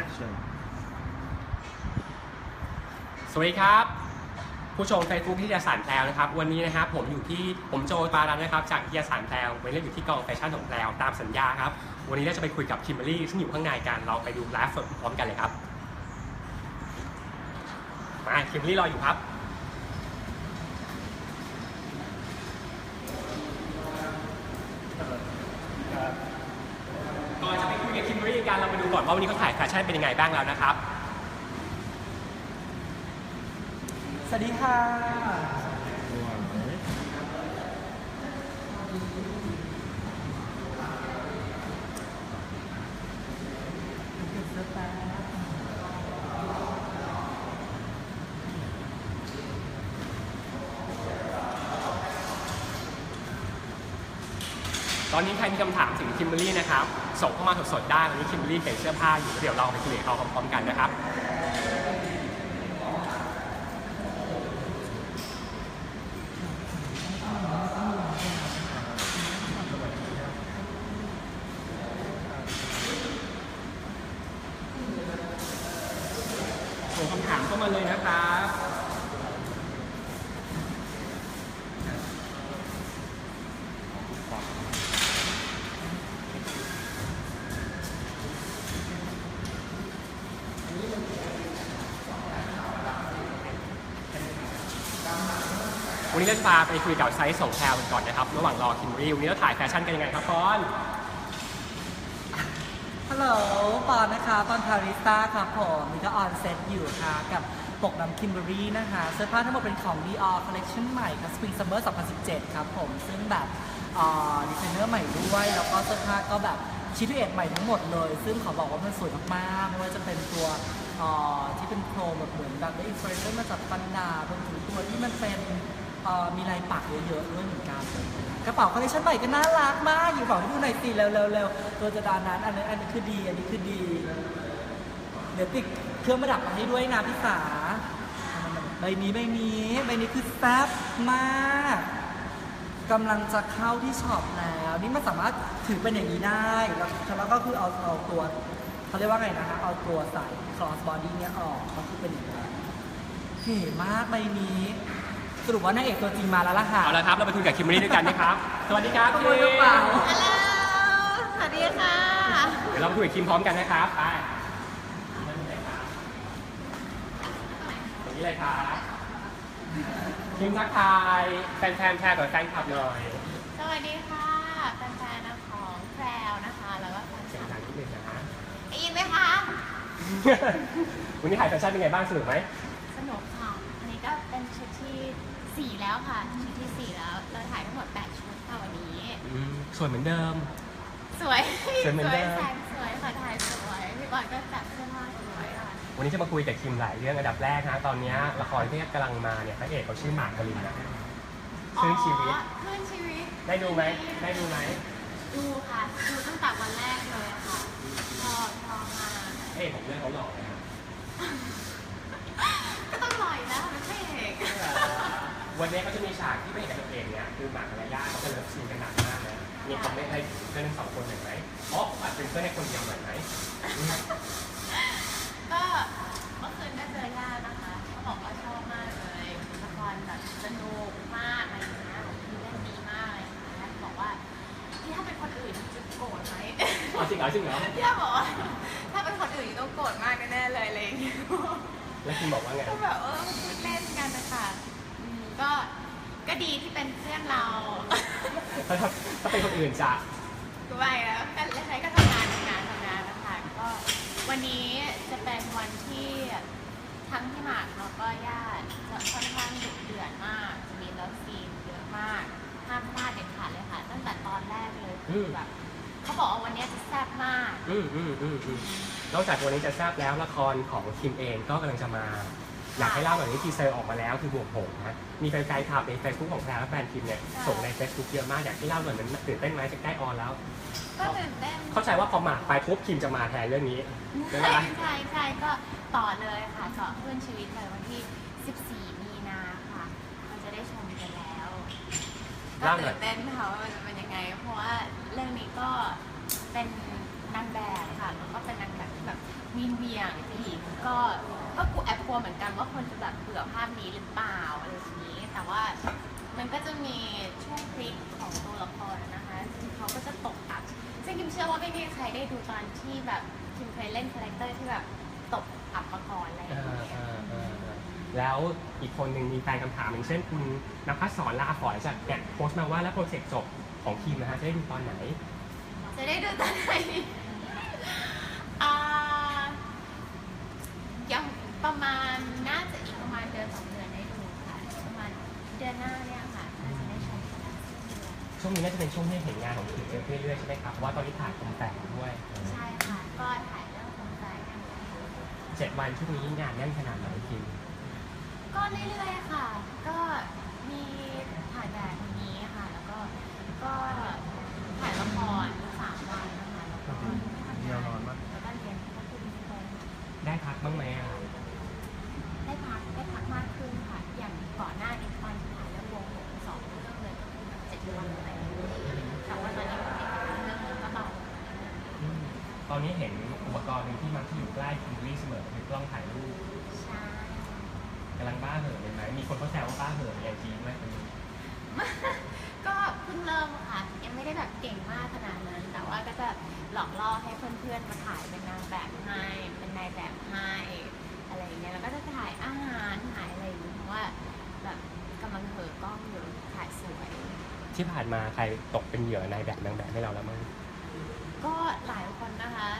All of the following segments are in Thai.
action สวัสดีครับ ผู้ชม Facebook ที่ยาสารแพลวนะครับ วันนี้นะครับผมอยู่ที่ผมโจปารันนะครับ จากที่ยาสารแพลวไปเล่นอยู่ที่กองแฟชั่นของแพลวตามสัญญาครับ วันนี้เราจะไปคุยกับคิมเบอรี่ซึ่งอยู่ข้างในกันเราไปดูไลฟ์สดพร้อมกันเลยครับมาคิมเบอรี่รออยู่ครับ ก่อนจะไปคุย กับคิมเบอรี่กันเรามาดูก่อนว่าวันนี้เขาถ่ายแฟชั่นเป็นยังไงบ้างแล้วนะครับ สวัสดีค่ะ ตอนนี้ใครมีคำถามถึงคิมเบอรี่นะครับส่งเข้ามาสดๆได้วันนี้คิมเบอรี่เปลี่ยนเสื้อผ้าอยู่เดี๋ยวเราไปคุยกับเขาพร้อมๆกันนะครับส่งคำถามเข้ามาเลยนะครับ วันนี้เราจะพาไปคุยกับไซส์ส่งแพลกันก่อนนะครับ ระหว่างรอคิมเบอรี่วันนี้เราถ่ายแฟชั่นกันยังไงครับฟอนฮัลโหลปอนนะคะปอนพาริสต้าครับผมมีก็ออนเซ็ตอยู่ค่ะ กับปกน้ำคิมเบอรี่นะคะ เสื้อผ้าทั้งหมดเป็นของ Dior Collection ใหม่ครับ Spring Summer 2017 ครับผม ซึ่งแบบดีไซเนอร์ใหม่ด้วย แล้วก็เสื้อผ้าก็แบบชิ้นลเอียดใหม่ทั้งหมดเลย ซึ่งขอบอกว่ามันสวยมากๆ ไม่ว่าจะเป็นตัวที่เป็นโครมแบบเหมือนแบบได้อินสปิเรชันมาจากฟันดาบรวมถึงตัวที่มันเป็น เอ่อมีลายปักเยอะๆด้วยเหมือนกัน กระเป๋าคอลเลคชันใหม่ก็น่ารักมาก อยู่ฝั่งให้ดูหน่อยสิเร็วเร็วเร็วตัวจะดานนั้นอันนี้อันนี้คือดีอันนี้คือดี เดี๋ยวติดเครื่องประดับมาให้ด้วยนะพี่สาใบนี้ใบนี้ใบนี้คือแซ่บมากกำลังจะเข้าที่ช็อปแล้ว นี่มันสามารถถือเป็นอย่างนี้ได้แล้วแล้วก็คือเอาเอาตัวเขาเรียกว่าไงนะคะ เอาตัวใส่ cross body เนี่ยออกก็คือเป็นอย่างนี้เก๋มากใบนี้ สรุปว่านางเอกตัวจริงมาแล้วล่ะค่ะ เอาละครับเราไปคุยกับคิมเบอรี่ด้วยกันนะครับ สวัสดีครับขคิโมยกระเป๋าฮัลโหลสวัสดีค่ะ เดี๋ยวเราไปคุยกับคิมพร้อมกันนะครับไปตรงนี้เลยครับคิมทักทายแฟนๆแชร์กับแฟนคลับหน่อยสวัสดีค่ะแฟนๆของแพรวนะคะ แล้วก็แฟนเสียงคลัดับงนิดนึงนะฮะได้ยินไหมคะ วันนี้ถ่ายแฟชั่นเป็นไงบ้างสนุกไหมสนุกค่ะ อันนี้ก็เป็นชุด ที่4แล้วค่ะชุดที่4แล้ว เราถ่ายทั้งหมด8ชุดค่ะวันนี้ อืมสวยเหมือนเดิม สวยสวยเหมือนเดิม แสงสวยค่ะถ่ายสวยพี่บอลก็จัดเสื้อผ้าสวยค่ะวันนี้จะมาคุยกับคิมหลายเรื่องอันดับแรกนะตอนนี้ละครที่กำลังมาเนี่ยพระเอกเขาชื่อหมากปรินนะ ครึ่งชีวิต อ๋อครึ่งชีวิตได้ดูไหมได้ดูไหมดูค่ะ ดูตั้งแต่วันแรกเลยค่ะชอบชอบมากพระเอกของเรื่องเขาหล่อนะครับ ก็ต้องลอยแล้วไม่ใช่เอก วันนี้เขาจะมีฉากที่พระเอกกับนางเอกเนี่ยคือหมากกับยาย่าเขาจะเลิฟซีนกันหนักมากนะมีคอมเมนต์อะไรถึงเพื่อนทั้งสองคนหน่อยไหมอ๋ออาจเป็นเพื่อนให้คนเดียวหน่อยไหมก็เมื่อคืนก็เจอย่านะคะเขาบอกว่าชอบมากเลยละครแบบสนุกมากอะไรอย่างเงี้ยมีเล่นดีมากเลยค่ะบอกว่าที่ถ้าเป็นคนอื่นจะโกรธไหมอ๋อจริงเหรอจริงเหรอย่าบอกว่าถ้าเป็นคนอื่นต้องโกรธมากแน่ๆเลยอะไรอย่างเลยแล้วคิมบอกว่าไงก็แบบเออพูดเล่นกันนะคะอืม ก็ก็ดีที่เป็นเพื่อนเรา ถ้าถ้าถ้าเป็นคนอื่นจะก็ไม่แล้วก็ใช้ก็ทำงานทำงานทำงานนะคะก็วันนี้จะเป็นวันที่ทั้งพี่หมากแล้วก็ญาติจะค่อนข้างดุเดือดมากจะมีเลิฟซีนเยอะมากห้ามพลาดเด็ดขาดเลยค่ะ ตั้งแต่ตอนแรกเลยคือแบบเขาบอกว่าวันนี้จะแซ่บมาก อืมอืมอืมอืมนอกจากวันนี้จะทราบแล้วละครของคิมเองก็กำลังจะมา อยากให้เล่าแบบนี้ทีเซอร์ออกมาแล้วคือบวกหงนะมีแฟนๆข่าวใน Facebook ของแพรและแฟนคิมเนี่ยส่งใน Facebook เยอะมากอยากให้เล่าหน่อยมันตื่นเต้นไหมจะใกล้ออนแล้ว ก็ตื่นเต้นเข้าใจว่าพอหมากไปปุ๊บคิมจะมาแทนเรื่องนี้ใช่ไหมใช่ล่ะใช่ใช่ก็ต่อเลยค่ะต่อเพื่อนชีวิตเลยวันที่ 14 มีนาค่ะเราจะได้ชมกันแล้วก็เล่าหน่ตื่อยนเต้นค่ะว่ามันจะเป็นยังไง เพราะว่าเรื่องนี้ก็เป็น นี้หรือเปล่าอะไรอย่างนี้ แต่ว่ามันก็จะมีช่วงพลิกของตัวละครนะคะซึ่งเขาก็จะตกอับซึ่งคิมเชื่อว่าไม่มีใครได้ดูตอนที่แบบคิมเคยเล่นคาแรคเตอร์ที่แบบตกอับมาก่อนอะไรอย่างเงี้ยแล้วอีกคนหนึ่งมีแฟนคำถามอย่างเช่นคุณนภัสสรลาฝอยจากเนี่ยโพสต์มาว่าแล้วโปรเจกต์จบของคิมนะฮะจะได้ดูตอนไหน จะได้ดูตอนไหนอ่ายังประมาณน่า เดือนหน้าเนี่ยค่ะน่าจะได้ชมกันช่วงนี้น่าจะเป็นช่วงที่เห็นงานของคิมเรื่อยๆใช่ไหมครับเพราะว่าตอนนี้ถ่ายคอมแฝกด้วยใช่ค่ะ ก็ถ่ายเรื่องคนใจกันอยู่เจ็ดวันช่วงนี้งานแน่นขนาดไหนคิมก็เรื่อยๆค่ะ ก็มีถ่ายแบบนี้ค่ะ แล้วก็ก็ถ่ายละครสามวันนะคะแล้วก็ทำงานแล้วก็เรียนก็คือมีตรงได้พักบ้างไหมอะ นนี้เห็นอุปกรณ์หนึ่งที่มักจะอยู่ใกล้คิมเบอรรี่เสมอคือกล้องถ่ายรูปใช่กำลังบ้าเห่อะเลยไหมมีคนเขาแซวว่าบ้าเห่อะในไอจีด้วยคนนี้ก็เพิ่งเริ่มค่ะยังไม่ได้แบบเก่งมากขนาดนั้น แต่ว่าก็จะหลอกล่อให้เพื่อนๆมาถ่ายเป็นนางแบบให้เป็นนายแบบให้อะไรอย่างเงี้ยแล้วก็จะถ่ายอาหารถ่ายอะไรอย่างเงี้ยเพราะว่าแบบกำลังเหอะกล้องอยู่ถ่ายสวย ที่ผ่านมาใครตกเป็นเหยื่อนายแบบนางแบบให้เราแล้วมั้งก็หลายคนนะคะ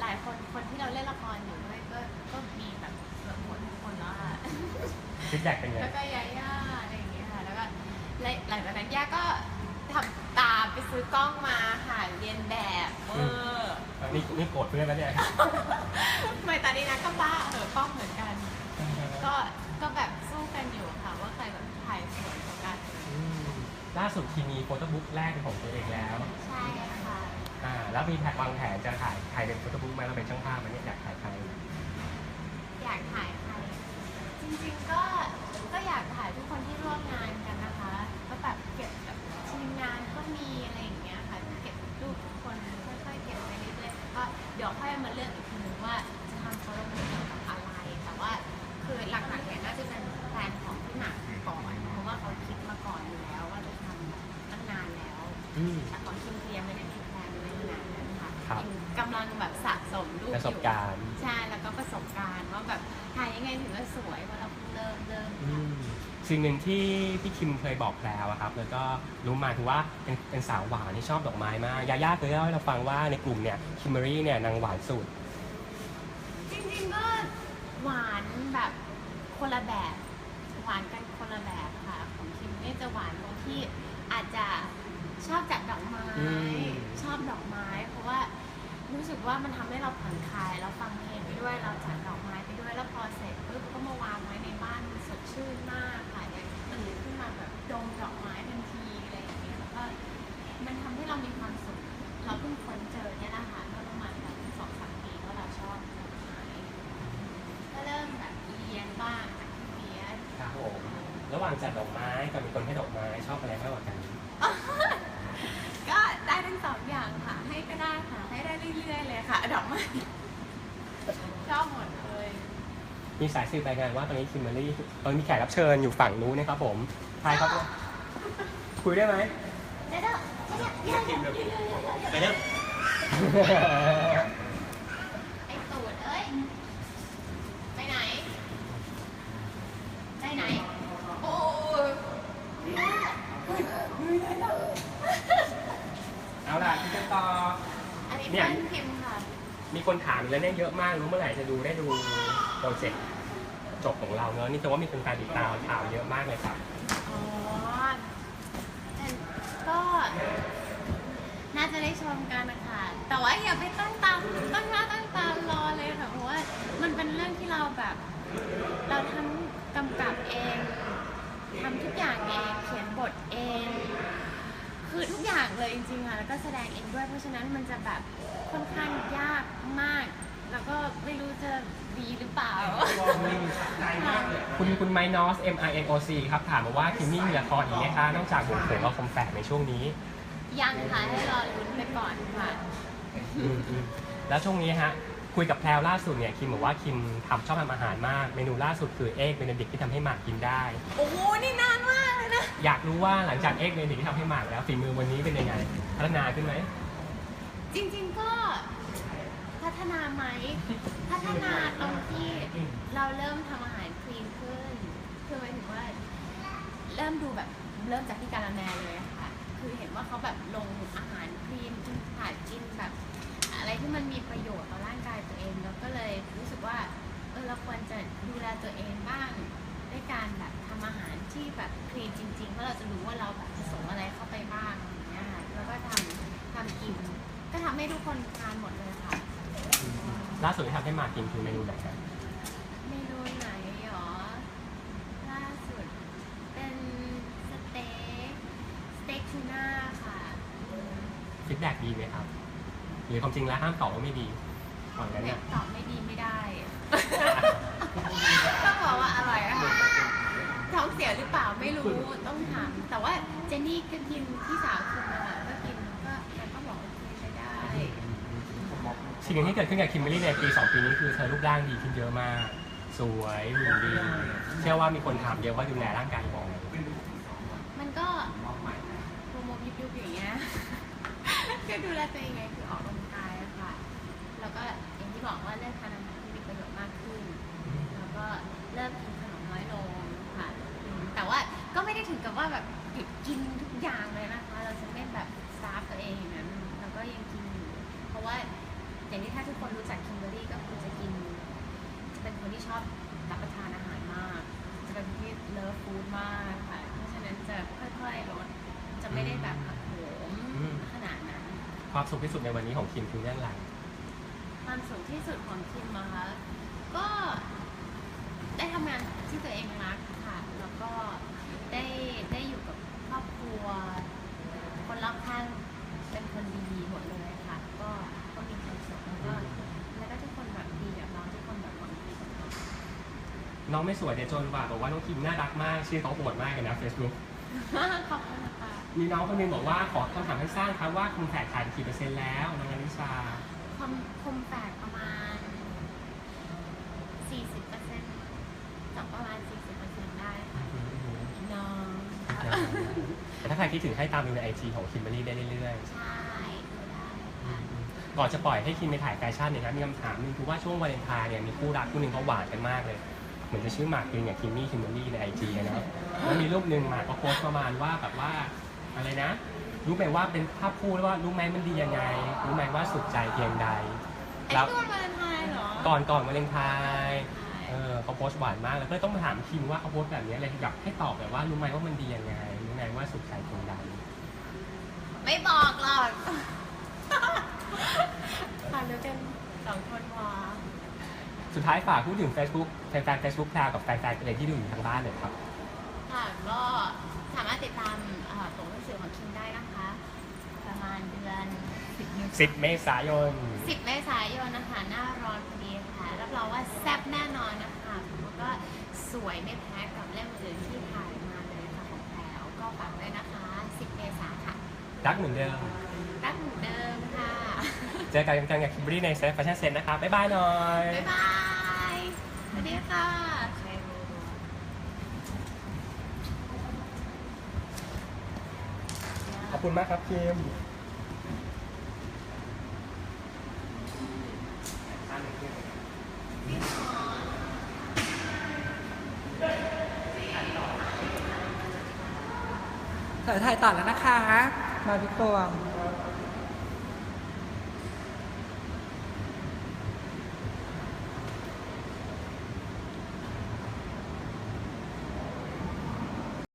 หลายคนคนที่เราเล่นละครอยู่ด้วยก็ก็มีแบบเกือบหมดทุกคนแล้วค่ะ ฟีดแบ็กเป็นไง แล้วก็ยาย่าอะไรอย่างเงี้ยค่ะ แล้วก็หลังจากนั้นย่าก็ทำตามไปซื้อกล้องมาค่ะเรียนแบบเออนี่นี่โกรธเพื่อนแล้วเนี่ย ไม่ตอนนี้นะก็บ้าเออกล้องเหมือนกัน ก็ก็แบบสู้กันอยู่ค่ะ ว่าใครแบบถ่ายสวยกว่ากันอืมล่าสุดทีมีโฟโต้บุ๊กแรกเป็นของตัวเองแล้ว ใช่ค่ะอ่าแล้วมีแผนวางแผนจะถ่ายใครเป็นโฟโต้บุ๊กไหมเราเป็นช่างภาพไหมเนี่ยอยากถ่ายใครอยากถ่ายใคร จริงๆก็ก็อยากถ่ายทุกคนที่ร่วมงานกันนะคะ ก็แบบเก็บแบบทีมงานก็มีอะไรอย่างเงี้ยค่ะเก็บรูปทุกคนค่อยๆเก็บไปเรื่อยๆก็เดี๋ยวค่อยมาเลือกอีกทีนึงว่าจะทำโฟโต้บุ๊กเกี่ยวกับอะไรแต่ว่าคือหลักๆเนี่ยน่าจะเป็นแพลนของพี่หนักก่อนเพราะว่าเขาคิดมาก่อนอยู่แล้วว่าจะทำตั้งนานแล้วอืม แต่ของคิมเคลียร์ไม่ได้มีแพลนไว้ขนาดนั้นค่ะครับ ยังกำลังแบบสะสมรูปประสบการณ์ ใช่ ถ่ายยังไงถึงจะสวยเพราะเราเพิ่งเริ่มเริ่มอืมสิ่งหนึ่งที่พี่คิมเคยบอกแล้วอะครับ แล้วก็รู้มาคือว่าเป็นเป็นสาวหวานที่ชอบดอกไม้มาก ยาย่าเคยเล่าให้เราฟังว่าในกลุ่มเนี่ยคิมเบอรี่เนี่ยนางหวานสุด จริงๆก็หวานแบบคนละแบบ หวานกันคนละแบบค่ะ ของคิมเนี่ยจะหวานตรงที่อาจจะชอบจัดดอกไม้ อืม ชอบดอกไม้ เพราะว่า รู้สึกว่ามันทำให้เราผ่อนคลายเราฟังเพลงไปด้วยเราจัดดอกไม้ไปด้วยแล้วพอเสร็จปุ๊บก็มาวางไว้ในบ้านมันสดชื่นมากค่ะอยากตื่นขึ้นมาแบบดมดอกไม้ทันทีอะไรอย่างเงี้ยแล้วก็มันทำให้เรามีความสุขเราเพิ่งค้นเจอเนี่ยนะคะเมื่อประมาณแบบสองสามปีว่าเราชอบดอกไม้ก็เริ่มแบบเรียนบ้างจากที่เรียนครับผมระหว่างจัดดอกไม้กับมีคนให้ดอกไม้ชอบอะไรมากกว่ากันก็ได้ทั้งสองอย่างค่ะให้ก็ได้ค่ะให้ได้ เรื่อยๆเลยค่ะดอกไม้ชอบหมดเลยมีสายสืบรายงานว่าตอนนี้คิมเบอรี่ตอนนี้มีแขกรับเชิญอยู่ฝั่งนู้นนะครับผมใครครับคุยได้ไหมเดี๋ยวเดี๋ยวเดี๋ยวเดี๋ยวเดี๋ยวเดี๋ยวเดี๋ยวไปเถอะไอ้ตูดเอ้ย ไปไหน ไปไหน โอ้ยเอาล่ะคุยกันต่อ เนี่เพื่ยอนพิมพ์ค่ะมีคนถามอีกแล้วเนี่ยเยอะมากรู้เมื่อไหร่จะดูได้ดูโปรเจกต์จบของเราเนอะนี่แต่ว่ามีคนการติดตามข่าวเยอะมากเลยครับ อ๋อแต่ก็ น่าจะได้ชมกันนะคะแต่ว่าอย่าไปตั้งตามตั้งหน้าตั้งตารอเลยค่ะเพราะว่ามันเป็นเรื่องที่เราแบบ เราทั้งกำกับเองทำทุกอย่างเอง เขียนบทเอง คือทุกอย่างเลยจริงๆค่ะแล้วก็แสดงเองด้วย เพราะฉะนั้นมันจะแบบค่อนข้างยากมาก แล้วก็ไม่รู้จะดีหรือเปล่า คุณคุณไมนอส M I N O C ครับ ถามมาว่าคิมมี่มีละครอีกไหมคะนอกจากบุญเผงกับคอมแฝกในช่วงนี้ยังค่ะให้รอลุ้นไปก่อนค่ะ อืมอืมแล้วช่วงนี้ฮะ คุยกับแพลวล่าสุดเนี่ยคิมบอกว่าคิมทำชอบทำอาหารมาก เมนูล่าสุดคือเอ็กเบนเดิกที่ทำให้หมากกินได้ โอ้โห นี่นานมากเลยนะ อยากรู้ว่าหลังจากเอ็กเบนเดิกที่ทำให้หมากแล้วฝีมือวันนี้เป็นยังไง พัฒนาขึ้นไหม จริงๆก็พัฒนาไหม พัฒนาตรงที่เราเริ่มทำอาหารคลีนขึ้น คือหมายถึงว่า เริ่มดูแบบเริ่มจากที่การาแมเลยอะค่ะ คือเห็นว่าเขาแบบลงอาหารคลีนกินผัดกินแบบ อะไรที่มันมีประโยชน์ต่อร่างกายตัวเองแล้วก็เลยรู้สึกว่าเออเราควรจะดูแลตัวเองบ้างด้วยการแบบทำอาหารที่แบบคลีนจริงๆเพราะเราจะรู้ว่าเราแบบผสมอะไรเข้าไปบ้างอย่างเงี้ยค่ะแล้วก็ทำทำกิน ก็ทำให้ทุกคนทานหมดเลยค่ะล่าสุดที่ทำให้หมากกินคือเมนูไหนครับเมนูไหนหรอล่าสุดเป็นสเต็กสเต็กทูน่าค่ะฟีดแบ็กดีไหมครับ หรือความจริงแล้วห้ามตอบว่าไม่ดีก่อนนั้นเนี่เนี่ยยตอบไม่ดีไม่ได้ ต้องบอกว่าอร่อยอะค่ะท้องเสียหรือเปล่าไม่รู้ต้องถามแต่ว่าเจนนี่ก็กินพี่สาวกินนะคะก็กินก็แล้วก็บอกโอเคใช้ได้สิ่งหนึ่งที่เกิดขึ้นกับคิมเบอรรี่ในปี2ปีนี้คือเธอรูปร่างดีขึ้นเยอะมาก สวยหุ่นดี เชื่อว่ามีคนถามเยอะว่าดูแลร่างกายยังไงมันก็โมโมยิบยุบอย่างเงี้ยก็ดูแลตัวเองไงคือออก บอกว่าเริ่มทานอาหารที่มีประโยชน์มากขึ้น แล้วก็เริ่มกินขนมน้อยลงค่ะอืมแต่ว่าก็ไม่ได้ถึงกับว่าแบบหยุดกินทุกอย่างเลยนะคะ เราจะไม่แบบซาฟตัวเองอย่างนั้นเราก็ยังกินอยู่ เพราะว่าอย่างที่ถ้าทุกคนรู้จักคิมเบอรรี่ก็คือจะกิน จะเป็นคนที่ชอบรับประทานอาหารมาก จะเป็นคนที่เลิฟฟู้ดมากค่ะ เพราะฉะนั้นจะค่อยๆลด จะไม่ได้แบบหักโหมขนาดนั้น ความสุขที่สุดในวันนี้ของคิมคือเรื่องอะไรความสุข ที่สุดของคิมอะคะ ก็ได้ทำงานที่ตัวเองรักค่ะ แล้วก็ได้ได้อยู่กับครอบครัว คนรอบข้างเป็นคนดีหมดเลยค่ะ ก็ก็มีความสุขแล้วก็แล้วก็ทุกคนแบบดีแบบเราทุกคนแบบหวังดีกับเราน้องไม่สวยแต่จนกว่าบอกว่าน้องคิมน่ารักมาก ชื่อเขาโหดมากเลยนะ Facebook ขอบคุณค่ะมีน้องคนหนึงบอกว่าขอคำถามให้สร้างครับว่าคุณแฝดขายกี่เปอร์เซ็นต์แล้วน้องอนิชาคมคมแฝกประมาณ 40เปอร์เซ็นต์จากประมาณ 40เปอร์เซ็นต์ได้ค่ะน้อง แต่ถ้าใครคิดถึงให้ตามดูในไอจีของคิมเบอรี่ได้เรื่อยใช่ดูได้ค่ะๆก่อนจะปล่อยให้คิมไปถ่ายแฟชั่นเนี่ยนะมีคำถามหนึงคือว่าช่วงวาเลนไทน์เนี่ยมีคู่รักคู่หนึ่งเขาหวานกันมากเลย เหมือนจะชื่อหมากปรินกับคิมมี่คิมเบอรี่ในไอจีนะแล้วมีรูปหนึ่งหมากก็โพสต์ประมาณว่าแบบว่าอะไรนะ รู้ไหมว่าเป็นภาพคู่แล้วว่ารู้ไหมมันดียังไง รู้ไหมว่าสุขใจเพียงใดไอ้แล้วตัววาเลนไทน์เหรอก่อนก่อนวาเลนไทน์ เออเขาโพสต์หวานมาก แล้วก็เลยต้องมาถามคิมว่าเขาโพสต์แบบนี้เลยอยากให้ตอบแบบว่ารู้ไหมว่ามันดียังไงรู้ไหมว่าสุขใจเพียงใดไม่บอกหรอกค่ะรู้กันสองคนพอสุดท้ายฝากพูดถึง Facebook แฟนๆ Facebook แพรวกับแฟนๆตัวเองที่ดูอยู่ทางบ้านเลยครับ ค่ะก็สามารถติดตามเอ่อตัวหนังสือของคิมได้นะคะ ประมาณเดือน10 10 เมษายน 10 เมษายนนะคะ หน้าร้อนพอดีค่ะ รับรองว่าแซ่บแน่นอนนะคะ แล้วก็สวยไม่แพ้กับเล่มอื่นที่ถ่ายมาเลยค่ะของแพรวก็ฝากด้วยนะคะ 10 เมษาค่ะ รักเหมือนเดิม รักเหมือนเดิมค่ะ เจอกันกันกับคิมเบอรี่ในเซฟแฟชั่นเซ็นนะครับบ๊ายบายหน่อย บ๊ายบายสวัสดีค่ะขอบคุณมากครับคิม ถ่ายถ่ายตัดแล้วนะคะ มาพี่ตวง